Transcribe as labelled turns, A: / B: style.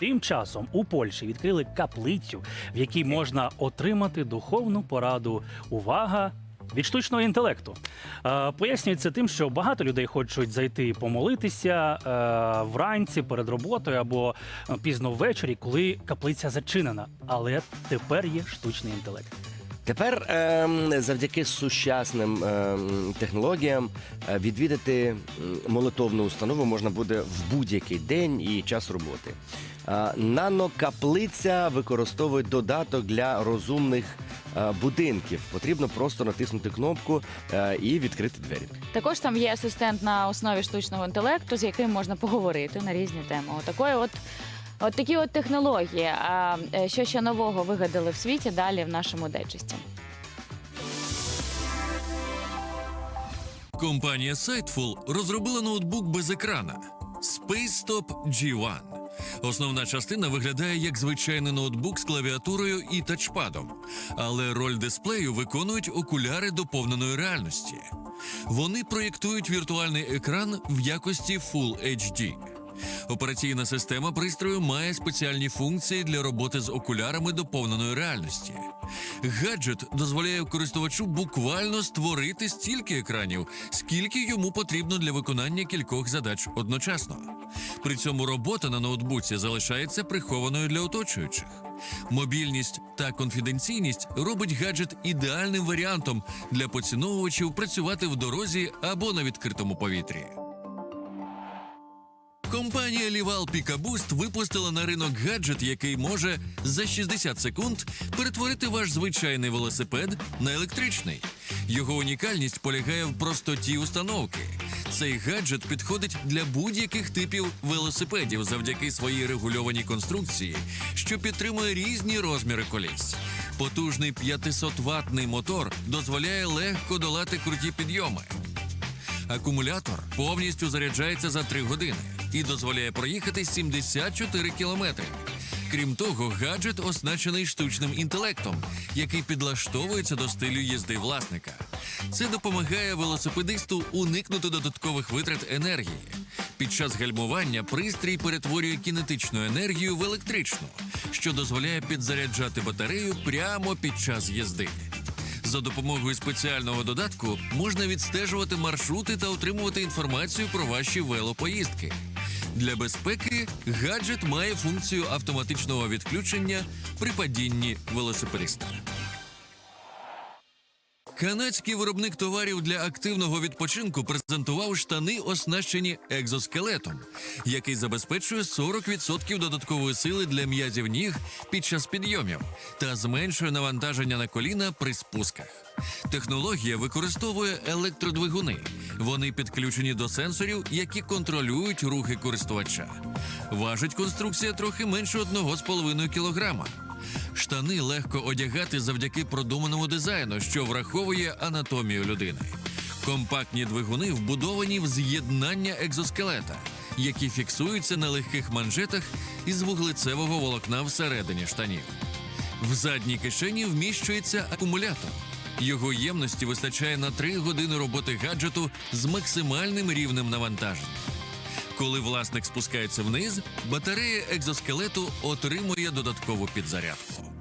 A: Тим часом у Польщі відкрили каплицю, в якій можна отримати духовну пораду. Увага! Від штучного інтелекту е, пояснюється тим, що багато людей хочуть зайти помолитися е, вранці перед роботою або е, пізно ввечері, коли каплиця зачинена. Але тепер є штучний інтелект.
B: Тепер ем, завдяки сучасним ем, технологіям е, відвідати молитовну установу можна буде в будь-який день і час роботи. Е, Нанокаплиця використовує додаток для розумних е, будинків. Потрібно просто натиснути кнопку е, і відкрити двері.
C: Також там є асистент на основі штучного інтелекту, з яким можна поговорити на різні теми. Отакої от. От такі от технології. А е, що ще нового вигадали в світі далі в нашому дайджесті?
D: Компанія Sightful розробила ноутбук без екрана SpaceTop G1. Основна частина виглядає як звичайний ноутбук з клавіатурою і тачпадом, але роль дисплею виконують окуляри доповненої реальності. Вони проєктують віртуальний екран в якості Full HD. Операційна система пристрою має спеціальні функції для роботи з окулярами доповненої реальності. Гаджет дозволяє користувачу буквально створити стільки екранів, скільки йому потрібно для виконання кількох задач одночасно. При цьому робота на ноутбуці залишається прихованою для оточуючих. Мобільність та конфіденційність робить гаджет ідеальним варіантом для поціновувачів працювати в дорозі або на відкритому повітрі. Компанія Lival Picaboost випустила на ринок гаджет, який може за 60 секунд перетворити ваш звичайний велосипед на електричний. Його унікальність полягає в простоті установки. Цей гаджет підходить для будь-яких типів велосипедів завдяки своїй регульованій конструкції, що підтримує різні розміри коліс. Потужний 500-ваттний мотор дозволяє легко долати круті підйоми. Акумулятор повністю заряджається за 3 години і дозволяє проїхати 74 кілометри. Крім того, гаджет оснащений штучним інтелектом, який підлаштовується до стилю їзди власника. Це допомагає велосипедисту уникнути додаткових витрат енергії. Під час гальмування пристрій перетворює кінетичну енергію в електричну, що дозволяє підзаряджати батарею прямо під час їзди. За допомогою спеціального додатку можна відстежувати маршрути та отримувати інформацію про ваші велопоїздки. Для безпеки гаджет має функцію автоматичного відключення при падінні велосипедиста. Канадський виробник товарів для активного відпочинку презентував штани, оснащені екзоскелетом, який забезпечує 40% додаткової сили для м'язів ніг під час підйомів та зменшує навантаження на коліна при спусках. Технологія використовує електродвигуни. Вони підключені до сенсорів, які контролюють рухи користувача. Важить конструкція трохи менше 1,5 кілограма. Штани легко одягати завдяки продуманому дизайну, що враховує анатомію людини. Компактні двигуни вбудовані в з'єднання екзоскелета, які фіксуються на легких манжетах із вуглецевого волокна всередині штанів. В задній кишені вміщується акумулятор. Його ємності вистачає на 3 години роботи гаджету з максимальним рівнем навантаження. Коли власник спускається вниз, батарея екзоскелету отримує додаткову підзарядку.